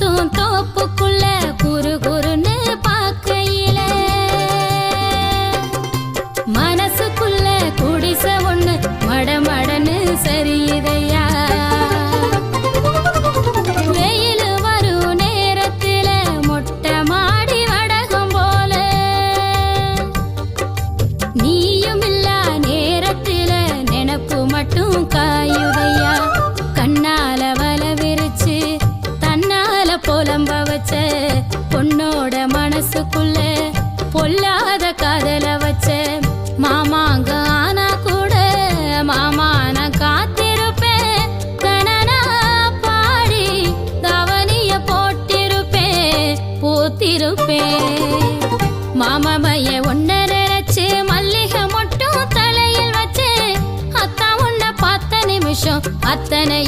சுத்தும் தோப்புக்குள்ள குறு குறுன்னு பார்க்கையில. மனசுக்குள்ள குடிச ஒண்ணு மடமடன்னு சரியுதையா வெயில் வரும் நேரத்தில மொட்டை மாடி வடகம் போல. நீயும் இல்லா வச்ச பொண்ணோட மனசுக்குள்ள பொல்லாத காதல வச்ச. மாமாங்க ஆனா கூட மாமா நான் காத்திருப்பேன். கணனா பாடி கவனிய போட்டிருப்பேன். பூத்திருப்பேன். மாமமைய ஒன்ன நினைச்சு மல்லிகை மட்டும் தலையில் வச்சு அத்தா உன்னை பார்த்த நிமிஷம் அத்தனை